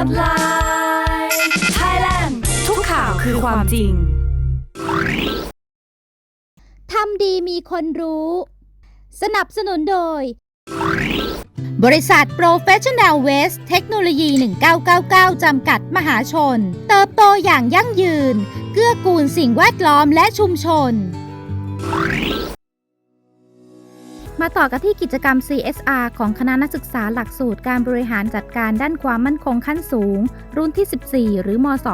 Hotline Thailand ทุกข่าวคือความจริง ทำดีมีคนรู้ สนับสนุนโดย บริษัท Professional Waste เทคโนโลยี 1999 จำกัดมหาชน เติบโตอย่างยั่งยืน เกื้อกูลสิ่งแวดล้อมและชุมชน มาต่อกันที่กิจกรรม CSR ของคณะนักศึกษาหลักสูตรการบริหารจัดการด้านความมั่นคงขั้นสูง รุ่นที่ 14 หรือมศ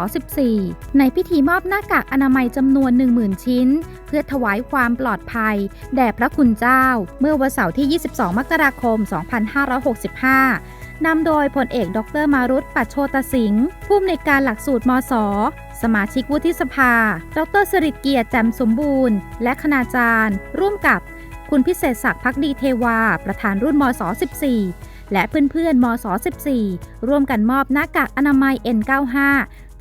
14 ในพิธีมอบหน้ากากอนามัยจำนวน 10,000 ชิ้น เพื่อถวายความปลอดภัย แด่พระคุณเจ้า เมื่อวันเสาร์ที่ 22 มกราคม 2565 นำโดยพลเอกดรมารุตปัจโชตสิงห์ผู้อำนวยการหลักสูตรมศสมาชิกวุฒิสภา ดรสริเกียรติแจ่มสมบูรณ์ และคณาจารย์ ร่วมกับ คุณพิเศษศักดิ์พักดีเทวา ประธานรุ่นมศ 14 และเพื่อนๆมศ 14 ร่วมกันมอบหน้ากากอนามัย N95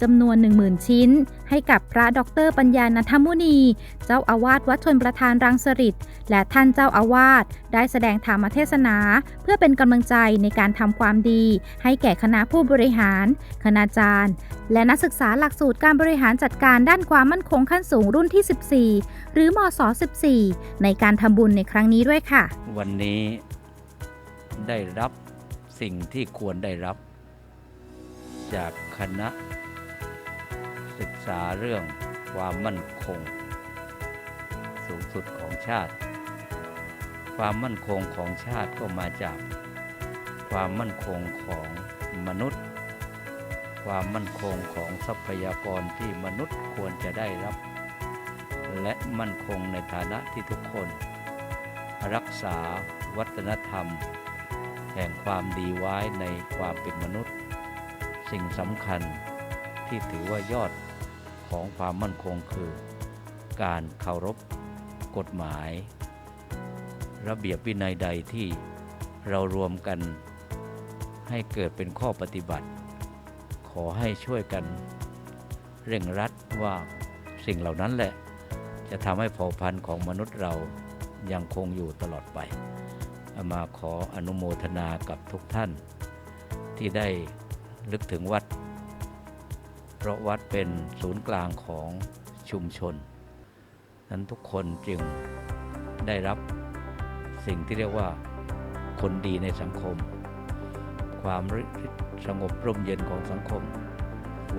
จำนวน 10,000 ชิ้น ให้กับพระดรปัญญาณธรรมุนี เจ้าอาวาสวัดชนประธานรังสฤษและท่านเจ้าอาวาสได้แสดงธรรมเทศนา เพื่อเป็นกำลังใจในการทำความดี ให้แก่คณะผู้บริหาร คณาจารย์ และนักศึกษาหลักสูตรการบริหารจัดการด้านความมั่นคงขั้นสูงรุ่นที่ 14 หรือมศ14 ในการทำบุญในครั้งนี้ด้วยค่ะ วันนี้ได้รับสิ่งที่ควรได้รับ จากคณะ ศึกษาเรื่องความมั่นคง สูงสุดของชาติ ความมั่นคงของชาติก็มาจาก ความมั่นคงของมนุษย์ ความมั่นคงของทรัพยากรที่มนุษย์ควรจะได้รับ และมั่นคงในฐานะที่ทุกคน รักษาวัฒนธรรม แห่งความดีไว้ในความเป็นมนุษย์ สิ่งสำคัญที่ถือว่ายอด ของความมั่นคงคือ การเคารพกฎหมาย ระเบียบวินัยใดที่เรารวมกันให้เกิดเป็นข้อปฏิบัติ ขอให้ช่วยกันเร่งรัดว่าสิ่งเหล่านั้นแหละ จะทำให้เผ่าพันธุ์ของมนุษย์เรายังคงอยู่ตลอดไป มาขออนุโมทนากับทุกท่าน ที่ได้ลึกถึงวัด ราะวัดเป็นศูนย์กลางของชุมชน นั้นทุกคนจึงได้รับสิ่งที่เรียกว่าคนดีในสังคม ความสงบร่มเย็นของสังคม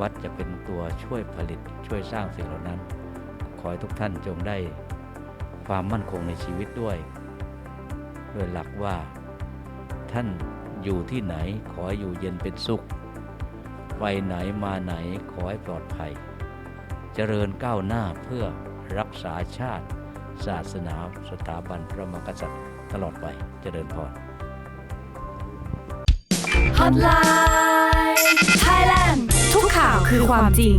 วัดจะเป็นตัวช่วยผลิตช่วยสร้างสิ่งเหล่านั้น ขอให้ทุกท่านจงได้ความมั่นคงในชีวิตด้วย ด้วยหลักว่าท่านอยู่ที่ไหนขอให้อยู่เย็นเป็นสุข ไปไหนมาไหนขอให้ปลอดภัย เจริญก้าวหน้าเพื่อรักษาชาติ ศาสนาสถาบันพระมหากษัตริย์ตลอดไปเจริญพร Hotline Thailand ทุกข่าวคือความจริง